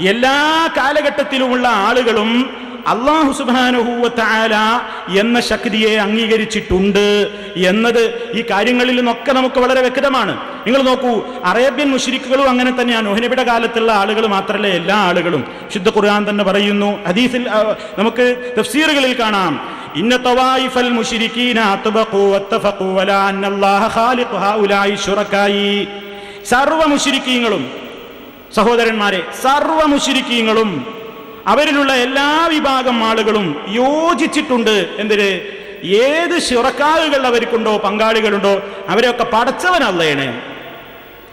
എല്ലാ കാലഘട്ടത്തിലുമുള്ള ആളുകളും അള്ളാഹു സുബാനുഹൂവത്തായ എന്ന ശക്തിയെ അംഗീകരിച്ചിട്ടുണ്ട് എന്നത് ഈ കാര്യങ്ങളിൽ നിന്നൊക്കെ നമുക്ക് വളരെ വ്യക്തമാണ്. നിങ്ങൾ നോക്കൂ അറേബ്യൻ മുഷിരിക്കുകളും അങ്ങനെ തന്നെയാണ്. നോഹനബിയുടെ കാലത്തുള്ള ആളുകൾ മാത്രമല്ല എല്ലാ ആളുകളും. ശുദ്ധ ഖുർആൻ തന്നെ പറയുന്നു ഹദീസിൽ നമുക്ക് തഫ്സീറുകളിൽ കാണാം. ഇന്ന വലാ മുശ്രിക്കീങ്ങളും സഹോദരന്മാരെ സർവ മുശിരിക്കീങ്ങളും അവരിലുള്ള എല്ലാ വിഭാഗം ആളുകളും യോജിച്ചിട്ടുണ്ട് എന്തിന്? ഏത് ശിറക്കാവുകൾ അവർക്കുണ്ടോ പങ്കാളികളുണ്ടോ അവരെയൊക്കെ പടച്ചവനല്ലേണ്.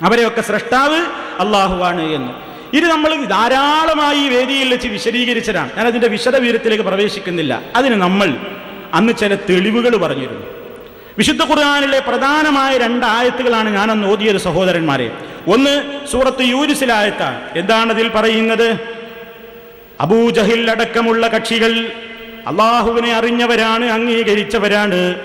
അവരെയൊക്കെ സൃഷ്ടാവ് അള്ളാഹുവാണ് എന്ന്. ഇത് നമ്മൾ ധാരാളമായി വേദിയിൽ വെച്ച് വിശദീകരിച്ചതാണ്. ഞാൻ അതിന്റെ വിശദവീരത്തിലേക്ക് പ്രവേശിക്കുന്നില്ല. അതിന് നമ്മൾ അന്ന് ചില തെളിവുകൾ പറഞ്ഞിരുന്നു. വിശുദ്ധ ഖുർആാനിലെ പ്രധാനമായ രണ്ട് ആയത്തുകളാണ് ഓതിയത് സഹോദരന്മാരെ. ഒന്ന് സൂറത്ത് യൂരിസിലായത്താണ് എന്താണ് അതിൽ പറയുന്നത്? അബൂജഹിൽ അടക്കമുള്ള കക്ഷികൾ അള്ളാഹുവിനെ അറിഞ്ഞവരാണ് അംഗീകരിച്ചവരാണ്.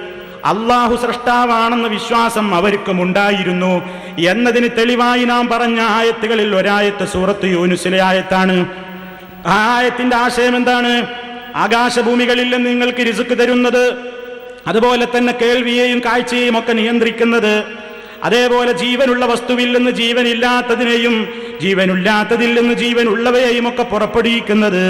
അള്ളാഹു സൃഷ്ടാവാണെന്ന വിശ്വാസം അവർക്കും ഉണ്ടായിരുന്നു. എന്നതിന് തെളിവായി നാം പറഞ്ഞ ആയത്തുകളിൽ ഒരായത്ത് സൂറത്ത് യൂനുസിലെ ആയത്താണ്. ആ ആയത്തിന്റെ ആശയം എന്താണ്? ആകാശഭൂമികളിൽ നിന്ന് നിങ്ങൾക്ക് രിസുക്ക് തരുന്നത് അതുപോലെ തന്നെ കേൾവിയെയും കാഴ്ചയെയും ഒക്കെ നിയന്ത്രിക്കുന്നത്. അതേപോലെ ജീവനുള്ള വസ്തുവിൽ നിന്ന് ജീവനില്ലാത്തതിനെയും ജീവനില്ലാത്തതിൽ നിന്ന് ജീവനുള്ളവയെയും ഒക്കെ പുറപ്പെടുവിക്കുന്നത്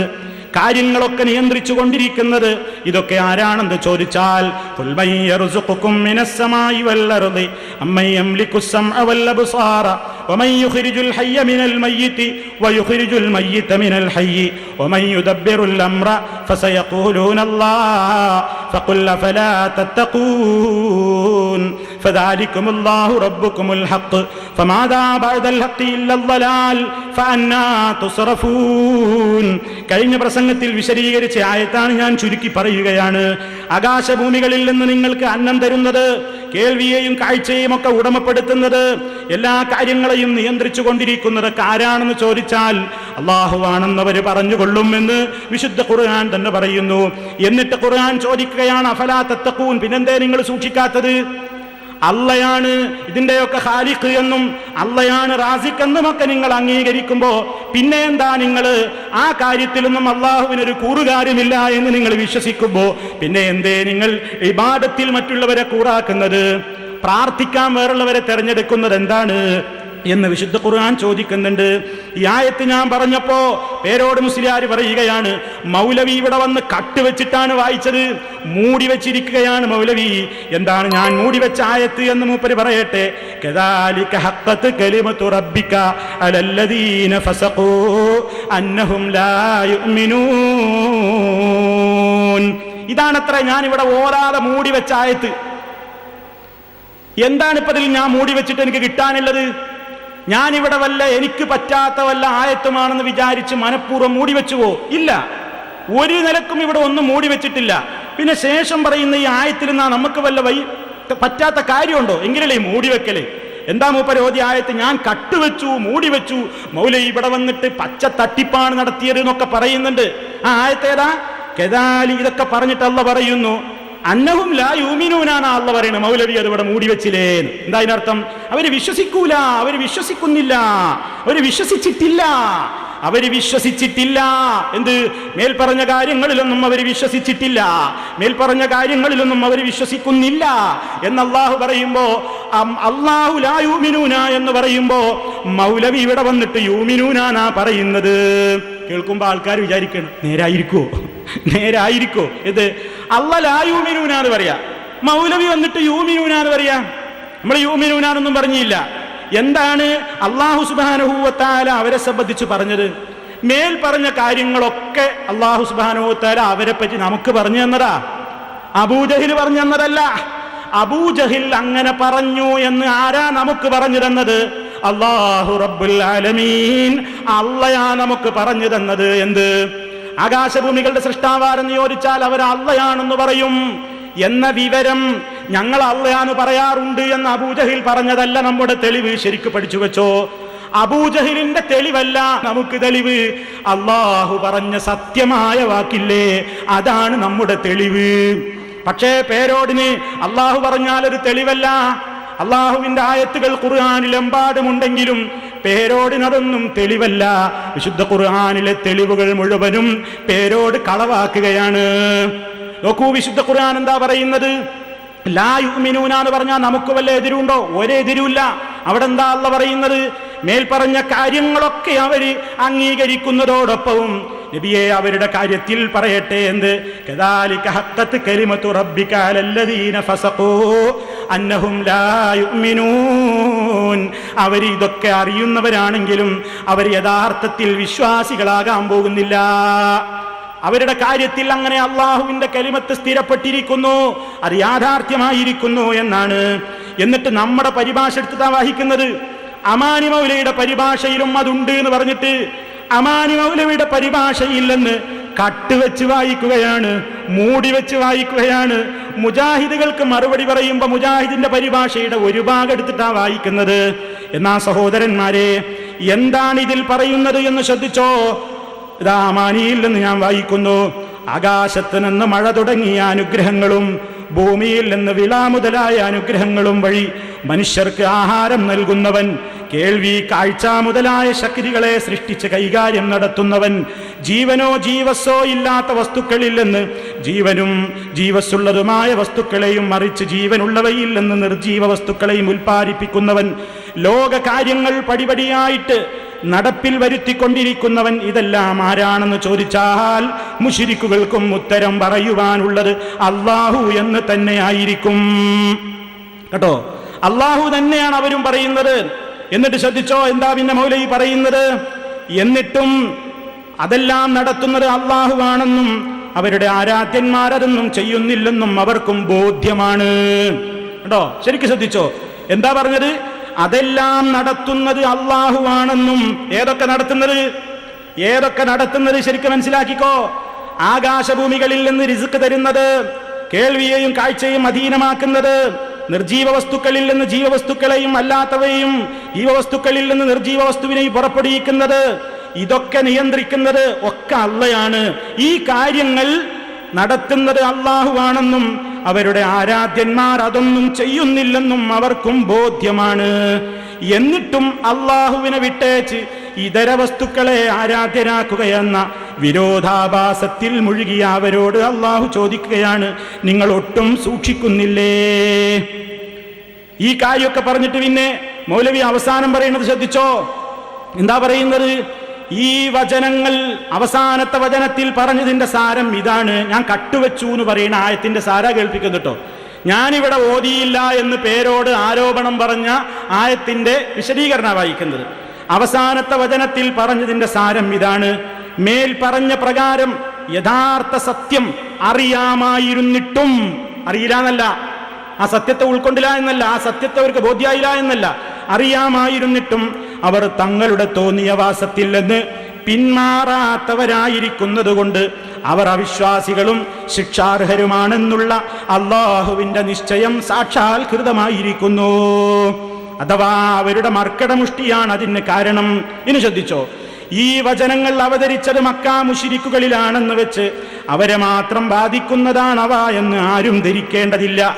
കാര്യങ്ങളൊക്കെ നിയന്ത്രിച്ചു കൊണ്ടിരിക്കുന്നത് ഇതൊക്കെ ആരാണെന്ന് ചോദിച്ചാൽ "ഖുൽ മൻ യർസുഖുക്കും മിനസ്സമായി വല്ലർദി അമ്മൻ യംലിക്കു السمع والابصار ومن يخرج الحي من الميت ويخرج الميت من الحي ومن يدبر الامر فسيقولون الله فقل فلا تتقون فذلكم الله ربكم الحق فماذا بعد الحق إلا الضلال فأنا تصرفون കഴിഞ്ഞ പ്രസംഗത്തിൽ വിശദീകരിച്ച ആയത്താണ് ഞാൻ ചുരുക്കി പറയുകയാണ് ആകാശഭൂമികളിൽ നിന്ന് നിങ്ങൾക്ക് അന്നം തരുന്നത് കേൾവിയെയും കാഴ്ചയെയും ഒക്കെ ഉടമപ്പെടുത്തുന്നത് എല്ലാ കാര്യങ്ങളെയും നിയന്ത്രിച്ചു കൊണ്ടിരിക്കുന്നതൊക്കെ ആരാണെന്ന് ചോദിച്ചാൽ അള്ളാഹുവാണെന്നവർ പറഞ്ഞുകൊള്ളുമെന്ന് വിശുദ്ധ ഖുർആൻ തന്നെ പറയുന്നു എന്നിട്ട് ഖുർആൻ ചോദിക്കുകയാണ് അഫലാ തത്തക്കൂൻ പിന്നെന്തേ നിങ്ങൾ സൂക്ഷിക്കാത്തത് അള്ളയാണ് ഇതിന്റെയൊക്കെ ഖാലിഖ് എന്നും അള്ളയാണ് റാസിഖ് എന്നും ഒക്കെ നിങ്ങൾ അംഗീകരിക്കുമ്പോ പിന്നെ എന്താ നിങ്ങൾ ആ കാര്യത്തിലൊന്നും അള്ളാഹുവിനൊരു കൂറുകാര്യമില്ല എന്ന് നിങ്ങൾ വിശ്വസിക്കുമ്പോ പിന്നെ എന്തേ നിങ്ങൾ ഇബാദത്തിൽ മറ്റുള്ളവരെ കൂറാക്കുന്നത് പ്രാർത്ഥിക്കാൻ വേറുള്ളവരെ തെരഞ്ഞെടുക്കുന്നത് എന്താണ്? എന്ന് വിശുദ്ധ ഖുർആൻ ചോദിക്കുന്നുണ്ട്. ഈ ആയത്ത് ഞാൻ പറഞ്ഞപ്പോ പേരോട് മുസ്ലിയാർ പറയുകയാണ് മൗലവി ഇവിടെ വന്ന് കട്ട് വെച്ചിട്ടാണ് വായിച്ചത് മൂടി വെച്ചിരിക്കുകയാണ് മൗലവി. എന്താണ് ഞാൻ മൂടി വെച്ച ആയത്ത് എന്ന് മൂപ്പര് പറയട്ടെ? ഇതാണത്ര ഞാൻ ഇവിടെ ഓരാതെ മൂടി വെച്ച ആയത്ത്. എന്താണ് ഇപ്പതിൽ ഞാൻ മൂടി വെച്ചിട്ട് എനിക്ക് കിട്ടാനുള്ളത്? ഞാനിവിടെ വല്ല എനിക്ക് പറ്റാത്ത വല്ല ആയത്തുമാണെന്ന് വിചാരിച്ച് മനഃപൂർവം മൂടി വെച്ചുവോ? ഇല്ല. ഒരു നിലക്കും ഇവിടെ ഒന്നും മൂടി വെച്ചിട്ടില്ല. പിന്നെ ശേഷം പറയുന്ന ഈ ആയത്തിൽ നിന്നാ നമുക്ക് വല്ല വൈ പറ്റാത്ത കാര്യമുണ്ടോ? എങ്കിലല്ലേ ഈ മൂടി വെക്കലേ. എന്താ മൂപ്പരോധി ആയത്ത്? ഞാൻ കട്ടുവെച്ചു മൂടി വെച്ചു. മൗല ഇവിടെ വന്നിട്ട് പച്ച തട്ടിപ്പാണ് നടത്തിയത് എന്നൊക്കെ പറയുന്നുണ്ട്. ആ ആയത്തേതാ കെതാലി ഇതൊക്കെ പറഞ്ഞിട്ടല്ല പറയുന്നു. അന്നഹും ലാ യൂമിനൂനാണ് അള്ള പറയുന്നത് മൗലവി അത് ഇവിടെ മൂടി വെച്ചില്ലേ എന്താ അതിനർത്ഥം? അവർ വിശ്വസിക്കൂല. അവർ വിശ്വസിക്കുന്നില്ല. അവർ വിശ്വസിച്ചിട്ടില്ല. അവർ വിശ്വസിച്ചിട്ടില്ല. എന്ത്? മേൽപ്പറഞ്ഞ കാര്യങ്ങളിലൊന്നും അവർ വിശ്വസിച്ചിട്ടില്ല. മേൽപ്പറഞ്ഞ കാര്യങ്ങളിലൊന്നും അവർ വിശ്വസിക്കുന്നില്ല എന്ന് അള്ളാഹു പറയുമ്പോ അള്ളാഹു ലാ യൂമിനൂന എന്ന് പറയുമ്പോ മൗലവി ഇവിടെ വന്നിട്ട് യൂമിനൂനാനാ പറയുന്നത്? കേൾക്കുമ്പോ ആൾക്കാർ വിചാരിക്കണം നേരായിരിക്കോ നേരായിരിക്കോ? ഇത് അല്ല ലാ യൂമിനൂന എന്ന് പറയാ. മൗലവി വന്നിട്ട് യൂമിനൂന എന്ന് പറയാ. നമ്മൾ യൂമിനൂനാന്നൊന്നും പറഞ്ഞില്ല. എന്താണ് അള്ളാഹു സുബാനുഭൂവത്താല അവരെ സംബന്ധിച്ച് പറഞ്ഞത്? മേൽ പറഞ്ഞ കാര്യങ്ങളൊക്കെ അള്ളാഹു സുബാനുഭവത്താല അവരെ പറ്റി നമുക്ക് പറഞ്ഞു തന്നതാ. അബൂജഹിൽ പറഞ്ഞു തന്നതല്ല. അബൂജഹിൽ അങ്ങനെ പറഞ്ഞു എന്ന് ആരാ നമുക്ക് പറഞ്ഞു തന്നത്? അള്ളാഹു റബ്ബുൽ ആലമീൻ. അള്ളയാ നമുക്ക് പറഞ്ഞു തന്നത് എന്ത്? ആകാശഭൂമികളുടെ സൃഷ്ടാവാരെന്ന് ചോദിച്ചാൽ അവർ അള്ളയാണെന്ന് പറയും. എന്ന വിവരം ഞങ്ങൾ അള്ളയാന്ന് പറയാറുണ്ട് എന്ന് അബൂജഹിൽ പറഞ്ഞതല്ല നമ്മുടെ തെളിവ്. ശരിക്ക് പഠിച്ചു വെച്ചോ. അബൂജഹിലിന്റെ തെളിവല്ല നമുക്ക് തെളിവ്. അള്ളാഹു പറഞ്ഞ സത്യമായ വാക്കില്ലേ? അതാണ് നമ്മുടെ തെളിവ്. പക്ഷേ പേരോടിന് അള്ളാഹു പറഞ്ഞാൽ ഒരു തെളിവല്ല. അള്ളാഹുവിന്റെ ആയത്തുകൾ ഖുർആാനിലെമ്പാടുമുണ്ടെങ്കിലും പേരോടിനതൊന്നും തെളിവല്ല. വിശുദ്ധ ഖുർആാനിലെ തെളിവുകൾ മുഴുവനും പേരോട് കളവാക്കുകയാണ്. നോക്കൂ വിശുദ്ധ ഖുർആൻ എന്താ പറയുന്നത്? ലാ യുഅ്മിനൂന എന്ന് പറഞ്ഞാൽ നമുക്ക് വല്ല എതിരുണ്ടോ? ഒരേ എതിരുമില്ല. അവിടെ എന്താ അല്ല പറയുന്നത്? മേൽപ്പറഞ്ഞ കാര്യങ്ങളൊക്കെ അവർ അംഗീകരിക്കുന്നതോടൊപ്പവും നബിയെ അവരുടെ കാര്യത്തിൽ പറയട്ടെ എന്ത് കദാലിക ഹഖത്ത് കലിമത്തു റബ്ബിക അലല്ലദീന ഫസഖൂ അന്നഹും ലാ യുഅ്മിനൂൻ. അവർ ഇതൊക്കെ അറിയുന്നവരാണെങ്കിലും അവർ യഥാർത്ഥത്തിൽ വിശ്വാസികളാകാൻ പോകുന്നില്ല. അവരുടെ കാര്യത്തിൽ അങ്ങനെ അള്ളാഹുവിന്റെ കലിമത്ത് സ്ഥിരപ്പെട്ടിരിക്കുന്നു അത് യാഥാർത്ഥ്യമായിരിക്കുന്നു എന്നാണ്. എന്നിട്ട് നമ്മുടെ പരിഭാഷ എടുത്തിട്ടാ വഹിക്കുന്നത് അമാനി മൗലയുടെ പരിഭാഷയിലും അതുണ്ട് എന്ന് പറഞ്ഞിട്ട് അമാനി മൗലവിയുടെ പരിഭാഷയില്ലെന്ന് കട്ടുവെച്ച് വായിക്കുകയാണ് മൂടി വെച്ച് വായിക്കുകയാണ്. മുജാഹിദുകൾക്ക് മറുപടി പറയുമ്പോൾ മുജാഹിദിന്റെ പരിഭാഷയുടെ ഒരു ഭാഗം എടുത്തിട്ടാണ് വായിക്കുന്നത്. എന്നാ സഹോദരന്മാരെ എന്താണ് ഇതിൽ പറയുന്നത് എന്ന് ശ്രദ്ധിച്ചോ? ഇതാ അമാനിയില്ലെന്ന് ഞാൻ വായിക്കുന്നു. ആകാശത്ത് നിന്ന് മഴ തുടങ്ങിയ അനുഗ്രഹങ്ങളും ഭൂമിയിൽ നിന്ന് വിള മുതലായ അനുഗ്രഹങ്ങളും വഴി മനുഷ്യർക്ക് ആഹാരം നൽകുന്നവൻ കേൾവി കാഴ്ച മുതലായ ശക്തികളെ സൃഷ്ടിച്ച് കൈകാര്യം നടത്തുന്നവൻ ജീവനോ ജീവസ്സോ ഇല്ലാത്ത വസ്തുക്കളിൽ നിന്ന് ജീവനും ജീവസ്സുള്ളതുമായ വസ്തുക്കളെയും മറിച്ച് ജീവനുള്ളവയിൽ നിന്ന് നിർജീവ വസ്തുക്കളെയും ഉൽപ്പാദിപ്പിക്കുന്നവൻ ലോക കാര്യങ്ങൾ പടിപടിയായിട്ട് നടപ്പിൽ വരുത്തിക്കൊണ്ടിരിക്കുന്നവൻ ഇതെല്ലാം ആരാണെന്ന് ചോദിച്ചാൽ മുഷിരിക്കുകൾക്കും ഉത്തരം പറയുവാനുള്ളത് അള്ളാഹു എന്ന് തന്നെയായിരിക്കും. കേട്ടോ? അള്ളാഹു തന്നെയാണ് അവരും പറയുന്നത്. എന്നിട്ട് ശ്രദ്ധിച്ചോ എന്താ പിന്നെ മൗലൈ പറയുന്നത്? എന്നിട്ടും അതെല്ലാം നടത്തുന്നത് അള്ളാഹുവാണെന്നും അവരുടെ ആരാധ്യന്മാരതൊന്നും ചെയ്യുന്നില്ലെന്നും അവർക്കും ബോധ്യമാണ്. കേട്ടോ? ശരിക്കും ശ്രദ്ധിച്ചോ? എന്താ പറഞ്ഞത്? അതെല്ലാം നടത്തുന്നത് അള്ളാഹുവാണെന്നും ഏതൊക്കെ നടത്തുന്നത്? ഏതൊക്കെ നടത്തുന്നത് ശരിക്കും മനസ്സിലാക്കിക്കോ? ആകാശഭൂമികളിൽ നിന്ന് റിസുക്ക് തരുന്നത് കേൾവിയെയും കാഴ്ചയും അധീനമാക്കുന്നത് നിർജീവ വസ്തുക്കളിൽ നിന്ന് ജീവവസ്തുക്കളെയും അല്ലാത്തവയും ജീവവസ്തുക്കളിൽ നിന്ന് നിർജീവ വസ്തുവിനെയും പുറപ്പെടുവിക്കുന്നത് ഇതൊക്കെ നിയന്ത്രിക്കുന്നത് ഒക്കെ അള്ളയാണ്. ഈ കാര്യങ്ങൾ നടത്തുന്നത് അള്ളാഹുവാണെന്നും അവരുടെ ആരാധ്യന്മാർ അതൊന്നും ചെയ്യുന്നില്ലെന്നും അവർക്കും ബോധ്യമാണ്. എന്നിട്ടും അള്ളാഹുവിനെ വിട്ടേച്ച് ഇതര വസ്തുക്കളെ ആരാധ്യരാക്കുകയെന്ന വിരോധാഭാസത്തിൽ മുഴുകിയ അവരോട് അള്ളാഹു ചോദിക്കുകയാണ് നിങ്ങൾ ഒട്ടും സൂക്ഷിക്കുന്നില്ലേ? ഈ കാര്യമൊക്കെ പറഞ്ഞിട്ട് പിന്നെ മൗലവി അവസാനം പറയുന്നത് ശ്രദ്ധിച്ചോ? എന്താ പറയുന്നത്? ഈ വചനങ്ങൾ അവസാനത്തെ വചനത്തിൽ പറഞ്ഞതിന്റെ സാരം ഇതാണ്. ഞാൻ കട്ടുവെച്ചു എന്ന് പറയുന്ന ആയത്തിന്റെ സാര കേൾപ്പിക്കുന്നു കേട്ടോ. ഞാനിവിടെ ഓതിയില്ല എന്ന് പേരോട് ആരോപണം പറഞ്ഞ ആയത്തിന്റെ വിശദീകരണ വായിക്കുന്നത്. അവസാനത്തെ വചനത്തിൽ പറഞ്ഞതിന്റെ സാരം ഇതാണ്. മേൽ പറഞ്ഞ പ്രകാരം യഥാർത്ഥ സത്യം അറിയാമായിരുന്നിട്ടും അറിയില്ല എന്നല്ല. ആ സത്യത്തെ ഉൾക്കൊണ്ടില്ല എന്നല്ല. ആ സത്യത്തെ അവർക്ക് ബോധ്യായില്ല എന്നല്ല. അറിയാമായിരുന്നിട്ടും അവർ തങ്ങളുടെ തോന്നിയ വാസത്തില്ലെന്ന് പിന്മാറാത്തവരായിരിക്കുന്നത് കൊണ്ട് അവർ അവിശ്വാസികളും ശിക്ഷാർഹരുമാണെന്നുള്ള അള്ളാഹുവിന്റെ നിശ്ചയം സാക്ഷാത്കൃതമായിരിക്കുന്നു. അഥവാ അവരുടെ മർക്കടമുഷ്ടിയാണ് അതിന് കാരണം. ഇനി ശ്രദ്ധിച്ചോ ഈ വചനങ്ങൾ അവതരിച്ചത് മക്കാ മുഷിരിക്കുകളിലാണെന്ന് വെച്ച് അവരെ മാത്രം ബാധിക്കുന്നതാണവ എന്ന് ആരും ധരിക്കേണ്ടതില്ല.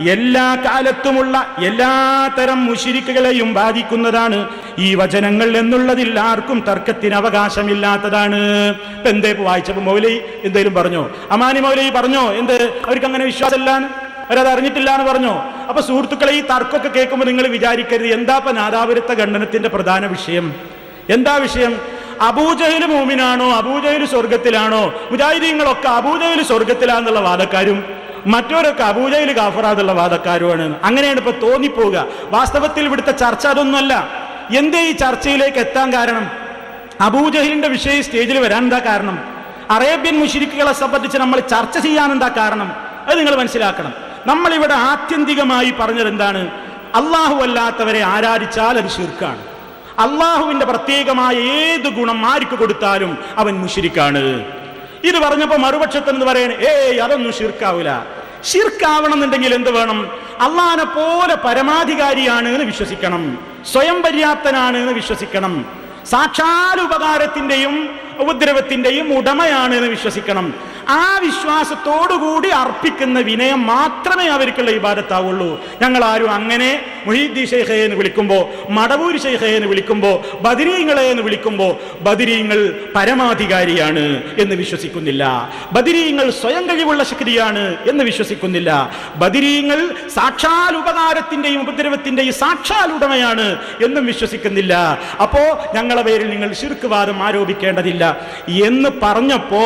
എല്ലാ കാലത്തുമുള്ള എല്ലാ തരം മുഷിരിക്കുകളെയും ബാധിക്കുന്നതാണ്. ഈ വചനങ്ങൾ എന്നുള്ളതിൽ ആർക്കും തർക്കത്തിന് അവകാശമില്ലാത്തതാണ്. എന്തേ വായിച്ചപ്പോ മൗലി എന്തേലും പറഞ്ഞോ? അമാനി മൗലി പറഞ്ഞോ? എന്ത്? അവർക്ക് അങ്ങനെ വിശ്വാസമില്ലാന്ന്? അവരത് അറിഞ്ഞിട്ടില്ല എന്ന് പറഞ്ഞോ? അപ്പൊ സുഹൃത്തുക്കളെ ഈ തർക്കമൊക്കെ കേൾക്കുമ്പോൾ നിങ്ങൾ വിചാരിക്കരുത്. എന്താ ഇപ്പൊ നാദാപുരത്തെ ഖണ്ഡനത്തിന്റെ പ്രധാന വിഷയം? എന്താ വിഷയം? അബൂജഹൽ മൂമിനാണോ? അബൂജഹൽ സ്വർഗത്തിലാണോ മുജാഹിദീങ്ങളൊക്കെ അബൂജഹൽ സ്വർഗത്തിലാന്നുള്ള വാദക്കാരും മറ്റവരൊക്കെ അബൂജയിൽ ഗാഫറാദുള്ള വാദക്കാരുമാണ് അങ്ങനെയാണ് ഇപ്പൊ തോന്നിപ്പോവുക. വാസ്തവത്തിൽ ഇവിടുത്തെ ചർച്ച അതൊന്നുമല്ല. എന്തേ ഈ ചർച്ചയിലേക്ക് എത്താൻ കാരണം? അബൂജഹലിന്റെ വിഷയം സ്റ്റേജിൽ വരാൻ എന്താ കാരണം? അറേബ്യൻ മുഷിരിക്കുകളെ സംബന്ധിച്ച് നമ്മൾ ചർച്ച ചെയ്യാൻ എന്താ കാരണം? അത് നിങ്ങൾ മനസ്സിലാക്കണം. നമ്മളിവിടെ ആത്യന്തികമായി പറഞ്ഞത് എന്താണ്? അള്ളാഹു അല്ലാത്തവരെ ആരാധിച്ചാൽ അത് ശിർക്കാണ്. അള്ളാഹുവിന്റെ പ്രത്യേകമായ ഏത് ഗുണം ആർക്ക് കൊടുത്താലും അവൻ മുഷിരിക്കാണ്. ഇത് പറഞ്ഞപ്പോ മറുപക്ഷത്തിന് പറയണേ ഏയ് അതൊന്നും ഷിർക്കാവൂല ഷിർക്കാവണം എന്നുണ്ടെങ്കിൽ എന്ത് വേണം? അള്ളഹാനെ പോലെ പരമാധികാരിയാണ് എന്ന് വിശ്വസിക്കണം. സ്വയം പര്യാപ്തനാണ് എന്ന് വിശ്വസിക്കണം. സാക്ഷാൽ ഉപകാരത്തിന്റെയും ഉപദ്രവത്തിന്റെയും ഉടമയാണ് എന്ന് വിശ്വസിക്കണം. ആ വിശ്വാസത്തോടുകൂടി അർപ്പിക്കുന്ന വിനയം മാത്രമേ അവർക്കുള്ള ഇബാദത്താവുള്ളൂ. ഞങ്ങൾ ആരും അങ്ങനെ മൊഹീദ്ദി ഷെയ്ഖെ എന്ന് വിളിക്കുമ്പോൾ മടവൂര് ഷെയ്ഖെ എന്ന് വിളിക്കുമ്പോൾ ബദിരീങ്ങളെ എന്ന് വിളിക്കുമ്പോൾ ബദിരീങ്ങൾ പരമാധികാരിയാണ് എന്ന് വിശ്വസിക്കുന്നില്ല. ബദിരീങ്ങൾ സ്വയം കഴിവുള്ള ശക്തിയാണ് എന്ന് വിശ്വസിക്കുന്നില്ല. ബദിരീങ്ങൾ സാക്ഷാൽ ഉപകാരത്തിന്റെയും ഉപദ്രവത്തിന്റെയും സാക്ഷാൽ ഉടമയാണ് എന്നും വിശ്വസിക്കുന്നില്ല. അപ്പോ ഞങ്ങളെ പേരിൽ നിങ്ങൾ ശിർക്കുവാദം ആരോപിക്കേണ്ടതില്ല എന്ന് പറഞ്ഞപ്പോ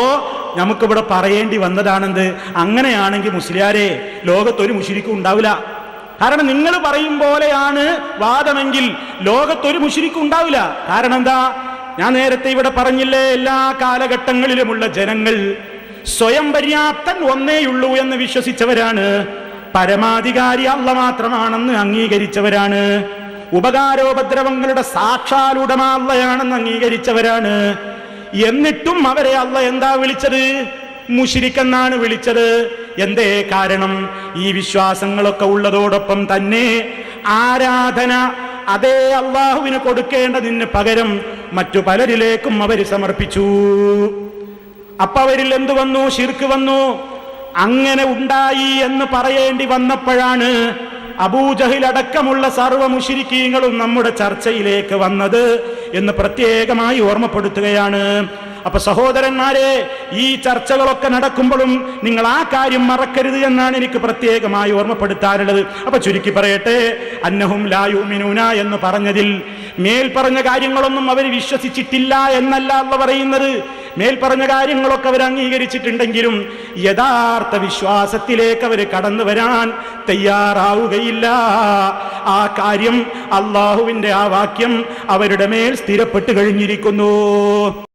നമുക്കിവിടെ പറയേണ്ടി വന്നതാണെന്ത്? അങ്ങനെയാണെങ്കിൽ മുസ്ലിയാരെ ലോകത്തൊരു മുഷിരിക്കും ഉണ്ടാവില്ല. കാരണം നിങ്ങൾ പറയും പോലെയാണ് വാദമെങ്കിൽ ലോകത്തൊരു മുഷിരിക്കും ഉണ്ടാവില്ല. കാരണം എന്താ? ഞാൻ നേരത്തെ ഇവിടെ പറഞ്ഞില്ലേ എല്ലാ കാലഘട്ടങ്ങളിലുമുള്ള ജനങ്ങൾ സ്വയം പര്യാപ്തൻ ഒന്നേയുള്ളൂ എന്ന് വിശ്വസിച്ചവരാണ്. പരമാധികാരി അല്ല മാത്രമാണെന്ന് അംഗീകരിച്ചവരാണ്. ഉപകാരോപദ്രവങ്ങളുടെ സാക്ഷാലുടമ അള്ളയാണെന്ന് അംഗീകരിച്ചവരാണ്. എന്നിട്ടും അവരെ അല്ല എന്താ വിളിച്ചത്? മുഷിരിക്കെന്നാണ് വിളിച്ചത്. എന്തേ കാരണം? ഈ വിശ്വാസങ്ങളൊക്കെ ഉള്ളതോടൊപ്പം തന്നെ ആരാധന അതേ അള്ളാഹുവിന് കൊടുക്കേണ്ടതിന് പകരം മറ്റു പലരിലേക്കും അവർ സമർപ്പിച്ചു. അപ്പൊ അവരിൽ എന്തു വന്നു? ശിർക്ക് വന്നു. അങ്ങനെ ഉണ്ടായി എന്ന് പറയേണ്ടി വന്നപ്പോഴാണ് അബൂജഹിൽ അടക്കമുള്ള സർവ മുഷിരിക്കീങ്ങളും നമ്മുടെ ചർച്ചയിലേക്ക് വന്നത് എന്ന് പ്രത്യേകമായി ഓർമ്മപ്പെടുത്തുകയാണ്. അപ്പൊ സഹോദരന്മാരെ ഈ ചർച്ചകളൊക്കെ നടക്കുമ്പോഴും നിങ്ങൾ ആ കാര്യം മറക്കരുത് എന്നാണ് എനിക്ക് പ്രത്യേകമായി ഓർമ്മപ്പെടുത്താനുള്ളത് അപ്പൊ ചുരുക്കി പറയട്ടെ അന്നഹും ലായുമിനൂന എന്ന് പറഞ്ഞതിൽ മേൽ പറഞ്ഞ കാര്യങ്ങളൊന്നും അവർ വിശ്വസിച്ചിട്ടില്ല എന്നല്ല അവ പറയുന്നത്. മേൽ പറഞ്ഞ കാര്യങ്ങളൊക്കെ അവർ അംഗീകരിച്ചിട്ടുണ്ടെങ്കിലും യഥാർത്ഥ വിശ്വാസത്തിലേക്ക് അവർ കടന്നു വരാൻ തയ്യാറാവുകയില്ല. ആ കാര്യം അള്ളാഹുവിന്റെ ആ വാക്യം അവരുടെ മേൽ സ്ഥിരപ്പെട്ട് കഴിഞ്ഞിരിക്കുന്നു.